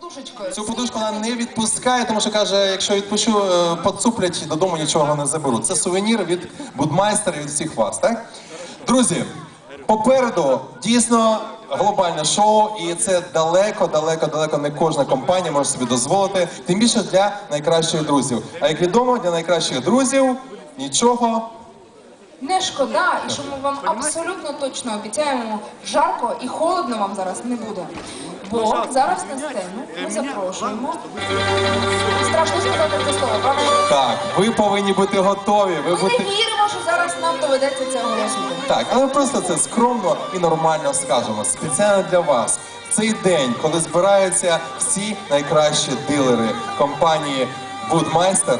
подушечкою. Цю подушку вона не відпускає, тому що каже, якщо відпущу, е, поцуплять додому нічого не заберуть. Це сувенір від будмайстера і від всіх вас, так? Друзі, попереду дійсно глобальне шоу, і це далеко, далеко, далеко не кожна компанія може собі дозволити. Тим більше для найкращих друзів. А як відомо, для найкращих друзів нічого. Не шкода, і що ми вам абсолютно точно обіцяємо, жарко і холодно вам зараз не буде. Бо зараз на сцену ми запрошуємо. Страшно сказати це слово, правда? Так, ви повинні бути готові. Ви Ми не віримо, що зараз нам доведеться це оголосити. Так, але просто це скромно і нормально скажемо. Спеціально для вас. Цей день, коли збираються всі найкращі дилери компанії Будмайстер,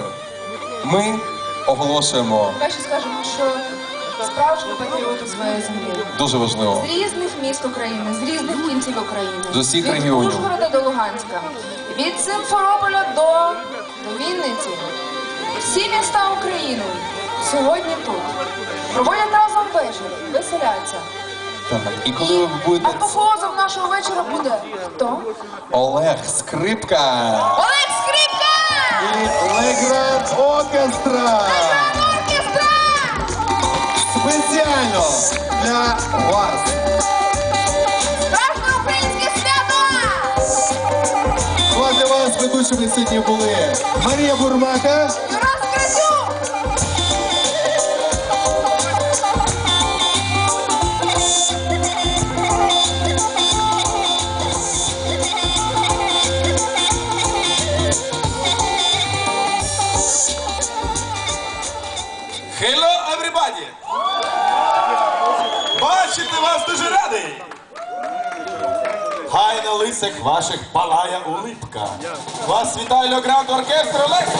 ми оголошуємо Краще скажемо, що справжні патріоти своєї землі. дуже важливо. З різних міст України, з різних кінців України. З усіх від регіонів. Ужгорода до Луганська, від Симферополя до, до Вінниці. Всі міста України сьогодні тут. Проводять разом вечір, веселяться. Так, і коли ви будете Апофеозом нашого вечора буде хто? Олег Скрипка Олег Оркестра Оркестра! спеціально для вас. Страшно українське свято! Ну, а для вас ведучими сьогодні були Марія Бурмака. Hello, everybody! Бачити вас дуже радий! Хай на лисах ваших палає улипка. Вас вітає Льогранд оркестр Олег!